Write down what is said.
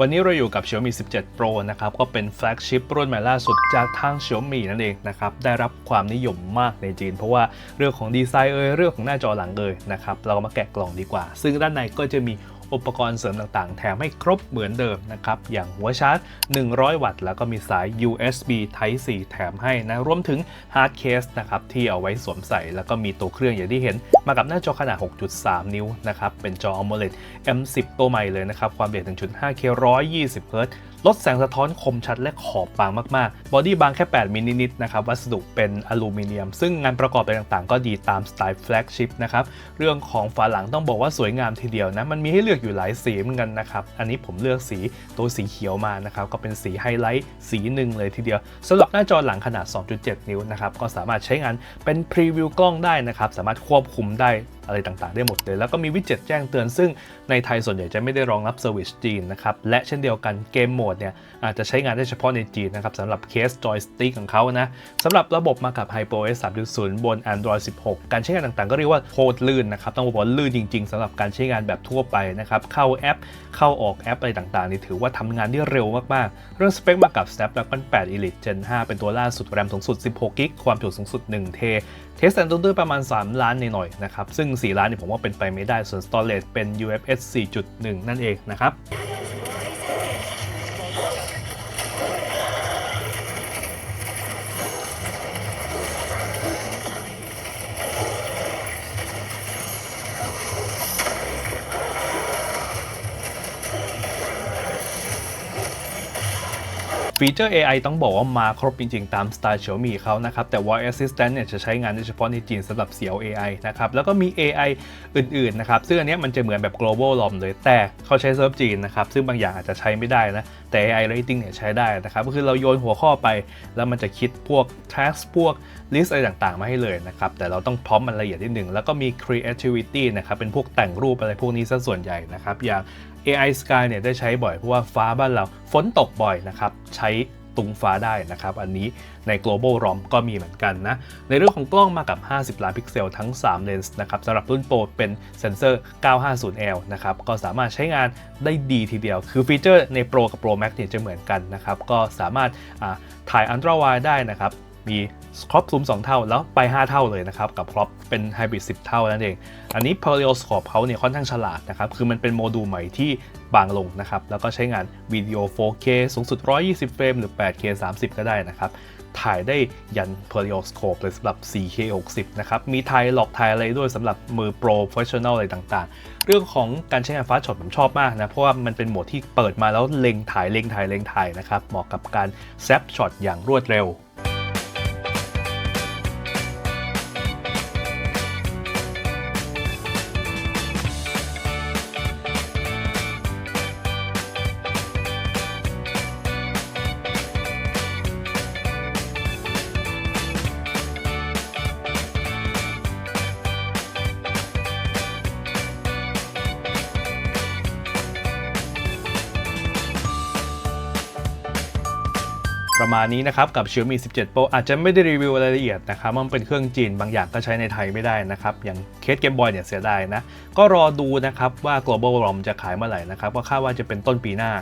วันนี้เราอยู่กับ Xiaomi 17 Pro นะครับ ก็เป็นแฟลกชิพรุ่นใหม่ล่าสุดจากทาง Xiaomi นั่นเองนะครับ ได้รับความนิยมมากในจีน เพราะว่าเรื่องของดีไซน์เอ่ยเรื่องของหน้าจอหลังเอ่ยนะครับ เราก็มาแกะกล่องดีกว่า ซึ่งด้านในก็จะมี อุปกรณ์เสริมต่างๆ แถมให้ครบเหมือนเดิมนะครับ อย่างหัวชาร์จ 100 วัตต์ แล้วก็มีสาย USB Type C แถมให้นะ รวมถึงฮาร์ดเคสนะครับ ที่เอาไว้สวมใส่ แล้วก็มีตัวเครื่องอย่างที่เห็น มากับหน้าจอขนาด 6.3 นิ้วนะครับ เป็นจอ AMOLED M10 ตัวใหม่เลยนะครับ ความละเอียด 1.5K 120 Hz ลดแสงสะท้อนคมชัดและขอบบางมากๆ บอดี้บางแค่ 8มิลลินิดนะครับ วัสดุเป็นอลูมิเนียม ซึ่งงานประกอบไรต่างๆ ก็ดีตามสไตล์แฟลกชิพนะครับ เรื่องของฝาหลังต้องบอกว่าสวยงามทีเดียวนะ มันมีให้เลือกอยู่หลายสีเหมือนกันนะครับ อันนี้ผมเลือกสีตัวสีเขียวมานะครับ ก็เป็นสีไฮไลท์สีหนึ่งเลยทีเดียวสำหรับหน้าจอหลังขนาด 2.7 นิ้วนะครับ ก็สามารถใช้งานเป็นพรีวิวกล้องได้นะครับ สามารถควบคุมได้ อะไรต่างๆ ได้หมดเลย แล้วก็มีวิดเจ็ตแจ้งเตือนซึ่งในไทยส่วนใหญ่จะไม่ได้รองรับเซอร์วิสจีนนะครับ และเช่นเดียวกันเกมโหมดเนี่ยอาจจะใช้งานได้เฉพาะในจีนนะครับสำหรับเคสจอยสติ๊กของเขานะสำหรับระบบมากับ HyperOS 3.0 บน Android 16 การใช้งานต่างๆ ก็เรียกว่าโคตรลื่นนะครับต้องบอกว่าลื่นจริง ๆสำหรับการใช้งานแบบทั่วไปนะครับเข้าแอป เข้าออกแอปอะไรต่างๆนี่ถือว่าทำงานได้เร็วมากๆ เรื่องสเปคมากับ Snapdragon 8 Elite Gen 5 เป็นตัวล่าสุดแรมสูงสุด 16กิกความจุสูงสุด 1 เท เทสแอนด์ด้วยประมาณ 3 ล้านหน่อยๆนะครับ ซึ่ง 4 ล้านเนี่ยผมว่าเป็นไปไม่ได้ ส่วน storage เป็น UFS 4.1 นั่นเองนะครับ ฟีเจอร์ AI ต้องบอกว่ามาครบจริงๆ ตามสไตล์ Xiaomi เขานะครับ แต่ Voice Assistant เนี่ยจะใช้งานได้เฉพาะในจีนสำหรับเสียว AI นะครับ แล้วก็มี AI อื่นๆ นะครับ ซึ่งอันนี้มันจะเหมือนแบบ global ROM เลย แต่เขาใช้เซิร์ฟจีนนะครับ ซึ่งบางอย่างอาจจะใช้ไม่ได้นะ แต่ AI rating เนี่ยใช้ได้นะครับ ก็คือเราโยนหัวข้อไป แล้วมันจะคิดพวก task พวก list อะไรต่างๆ มาให้เลยนะครับ แต่เราต้องพร้อมมันละเอียดนิดหนึ่งแล้วก็มี creativity นะครับ เป็นพวกแต่งรูปอะไรพวกนี้ซะส่วนใหญ่นะครับ อย่าง AI Sky เนี่ยได้ใช้บ่อยเพราะว่าฟ้าบ้านเราฝนตกบ่อยนะครับ ใช้ตุงฟ้าได้นะครับ อันนี้ใน global ROM ก็มีเหมือนกันนะ ในเรื่องของกล้องมากับ 50 ล้านพิกเซลทั้ง 3 เลนส์นะครับสำหรับรุ่นโปรเป็นเซนเซอร์ 950L นะครับ ก็สามารถใช้งานได้ดีทีเดียว คือฟีเจอร์ใน Pro กับ Pro Max เนี่ยจะเหมือนกันนะครับ ก็สามารถถ่าย Ultra Wide ได้นะครับ มีครอปซูม 2 เท่าแล้วไป 5 เท่าเลยนะครับ กับครอปเป็นไฮบริด10 เท่านั่นเอง อันนี้ Periscope เขาเนี่ยค่อนข้างฉลาดนะครับ คือมันเป็นโมดูลใหม่ที่บางลงนะครับ แล้วก็ใช้งานวิดีโอ 4K สูงสุด 120 เฟรมหรือ 8K 30 ก็ได้นะครับ ถ่ายได้ยัน Periscope เลยสำหรับ 4K 60 นะครับ มีถ่ายหลอกถ่ายอะไรด้วยสำหรับมือ Pro Professional อะไรต่างๆ เรื่องของการใช้งานฟ้าช็อตผมชอบมากนะ เพราะว่ามันเป็นโหมดที่เปิดมาแล้วเล็งถ่ายเล็งถ่ายเล็งถ่ายนะครับ เหมาะกับการแซปช็อตอย่างรวดเร็ว ประมาณนี้นะครับ กับ Xiaomi 17 Pro อาจจะไม่ได้รีวิวรายละเอียดนะครับ มันเป็นเครื่องจีนบางอย่างก็ใช้ในไทยไม่ได้นะครับ อย่างเคสเกมบอยเนี่ยเสียดายนะ ก็รอดูนะครับว่า global ROM จะขายเมื่อไหร่นะครับ ก็คาดว่าจะเป็นต้นปีหน้า